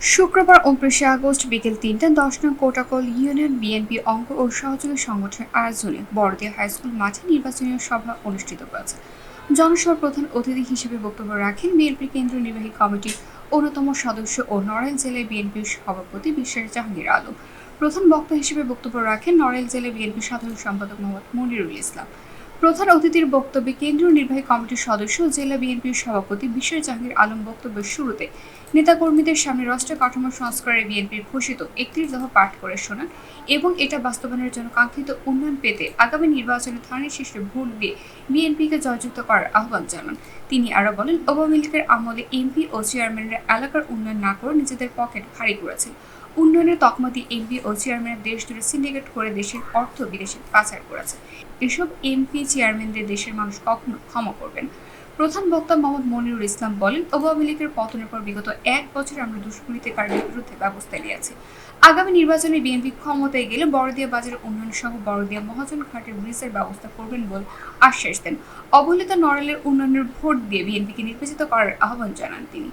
শুক্রবার উনত্রিশে আগস্ট বিকেল তিনটা, দশ নং কোটাকল ইউনিয়ন বিএনপি অঙ্গ ও সহযোগী সংগঠনের আয়োজনে বড়দিয়া হাইস্কুল মাঠে নির্বাচনী সভা অনুষ্ঠিত হয়েছে। জনসভার প্রধান অতিথি হিসেবে বক্তব্য রাখেন বিএনপি কেন্দ্রীয় নির্বাহী কমিটির অন্যতম সদস্য ও নড়াইল জেলায় বিএনপির সভাপতি বিশ্বাস জাহাঙ্গীর আলম। প্রধান বক্তা হিসেবে বক্তব্য রাখেন নড়াইল জেলা বিএনপি সাধারণ সম্পাদক মোহাম্মদ মনিরুল ইসলাম। প্রধান অতিথির বক্তব্যে কেন্দ্রীয় নির্বাহী কমিটির সদস্য জেলা বিএনপির সভাপতি বিশ্বাস জাহাঙ্গীর আলম বক্তব্যের শুরুতে নেতাকর্মীদের সামনে রাষ্ট্র কাঠামো সংস্কারে বিএনপির ঘোষিত একত্রিশ দফা পাঠ করে শোনান এবং এটা বাস্তবায়নের জন্য কাঙ্ক্ষিত উন্নয়ন পেতে আগামী নির্বাচনে ধানের শীর্ষে ভোট দিয়ে বিএনপিকে জয়যুক্ত করার আহ্বান জানান। তিনি আরও বলেন আওয়ামী লীগের আমলে এমপি ও চেয়ারম্যানরা এলাকার উন্নয়ন না করে নিজেদের পকেট ভারী করেছে উন্নয়নের তকমাতি এমপি ও চেয়ারম্যানের দেশ জুড়ে সিন্ডিকেট করে দেশের অর্থ বিদেশে পাচার করেছে। এসব এমপি, চেয়ারম্যানদের দেশের মানুষ কখনো ক্ষমা করবেন প্রধান বক্তা মোহাম্মদ মনিরুল ইসলাম বলেন, আওয়ামী লীগের পতনের পর বিগত এক বছর আমরা দুষ্কৃতিকারীদের বিরুদ্ধে ব্যবস্থা নিয়েছি। আগামী নির্বাচনে বিএনপি ক্ষমতায় গেলে বড়দিয়া বাজারের উন্নয়ন সহ বড়দিয়া মহাজন ঘাটের ব্রিজের ব্যবস্থা করবেন বলে আশ্বাস দেন। অবহেলিত নড়াইলের উন্নয়নের ভোট দিয়ে বিএনপিকে নির্বাচিত করার আহ্বান জানান তিনি।